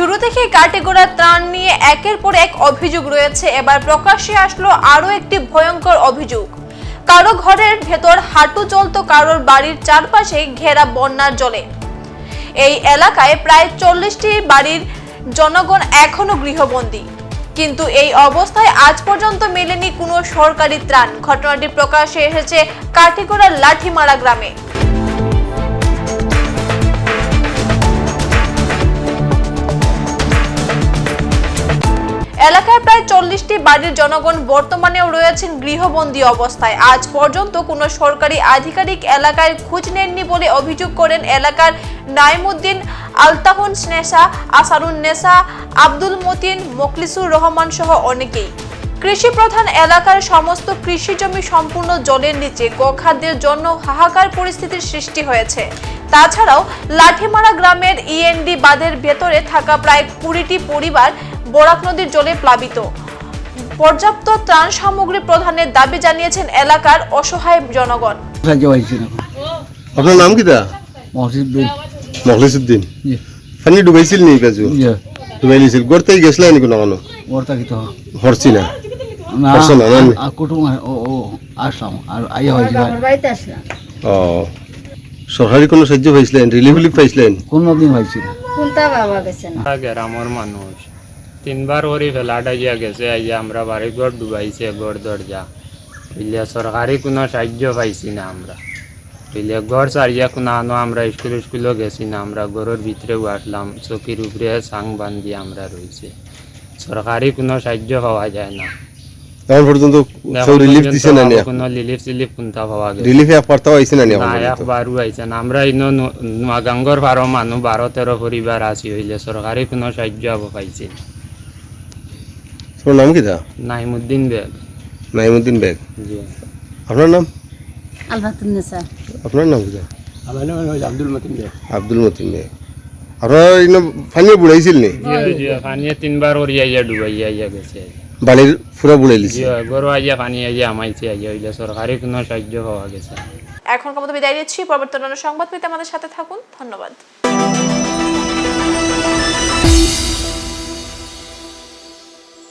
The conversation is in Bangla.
শুরু থেকে কাটেগোড়া ত্রাণ নিয়ে একের পর এক অভিযোগ রয়েছে। এবার প্রকাশ্যে আসলো আরও একটি ভয়ঙ্কর অভিযোগ। কারও ঘরের ভেতর হাঁটু জল তো কারোর বাড়ির চারপাশে ঘেরা বন্যার জলে। এই এলাকায় প্রায় চল্লিশটি বাড়ির জনগণ এখনও গৃহবন্দী। কিন্তু এই অবস্থায় আজ পর্যন্ত মেলেনি কোনো সরকারি ত্রাণ। ঘটনাটি প্রকাশ্যে এসেছে কাঠিগড়ার লাঠিমারা গ্রামে। এলাকায় প্রায় চল্লিশটি বাড়ির জনগণ বর্তমানেও রয়েছেন গৃহবন্দী অবস্থায়। আজ পর্যন্ত কোনো সরকারি আধিকারিক এলাকায় খোঁজ নেননি বলে অভিযোগ করেন এলাকার নাইমুদ্দিন আলতাহুন স্নেসা আসারুন নেসা আব্দুল মতিন মোকলিসুর রহমান সহ অনেকেই। কৃষি প্রধান এলাকার সমস্ত কৃষি জমি সম্পূর্ণ জলের নিচে গোখাদ্যের জন্য হাহাকার পরিস্থিতির সৃষ্টি হয়েছে। তাছাড়াও লাঠিমারা গ্রামের ইএনডি বাঁধের ভেতরে থাকা প্রায় কুড়িটি পরিবার বরাক নদীর জলে প্লাবিত। পর্যাপ্ত ত্রাণ সামগ্রী প্রদানের দাবি জানিয়েছেন এলাকার অসহায় জনগণ। আপনার নাম কি দা মখলিসুদ্দিন ডুবাইছিল নি পেঁচু জি। ডুবাইলিছিল গড়তেই গেছিল নি কোনো কোনো? ওর থাকি তো হরছি না কুটুম ও ও আসলাম আর আইয়া হয়েছিল ও। সরকারি কোনো সাহায্য পাইছিলেন? রিলিফ পাইছিলেন? কোনো দিন হয়েছিল। কোনটা বাবা গেছে না? গ্রামের মানুষ। তিনবার ওরি ফেলাটা গিয়া গেছে আইয়া আমরা বাড়ি ঘর ডুবাইছে ঘর দরজা। বুঝলে সরকারি কোনো সাহায্য পাইছি না আমরা। বুঝলে ঘর সারিয়া কোনো আনো আমরা স্কুল স্কুলও গেছি না আমরা ঘরের ভিতরেও আসলাম চকির উপরে সাং বান্ধি আমরা রয়েছে। সরকারি কোনো সাহায্য পাওয়া যায় না। এখন পর্যন্ত সব রিলিফ দিছে না নি কোনো রিলিফ সিলিফ কোনটা পাওয়া গেছে? রিলিফে এক পার্তাও আইছে না নি এখন না পর্যন্ত? একবারও আইছেন আমরা ইনো নোয়াগাঙ্গর বারো মানুষ বারো তেরো পরিবার আছি। হইলে সরকারি কোনো সাহায্য পাইছি না। তোমার নাম কি দা? নাইমুদ্দিন বেগ। নাইমুদ্দিন বেগ। জি। আপনার নাম? আলহামদুলিল্লাহ আপনার নাম কি দা? আমার নাম আব্দুল মতিন বেগ। আব্দুল মতিন বেগ। আপনার ইনো পানি বুড়াইছিল নি? জি জি পানিয়ে তিনবার ওরি আইয়া ডুবাই আইয়া গেছে। বাড়ির পুরা বুড়াই লিছে গরু আইয়া পানি আইয়া আমাইছে আইয়া হইলে সরকারি কোনো সাহায্য পাওয়া গেছে। না। এখন মতো বিদায় নিচ্ছি। পরবর্তী অন্যান্য সংবাদ পেতে আমাদের সাথে থাকুন। ধন্যবাদ।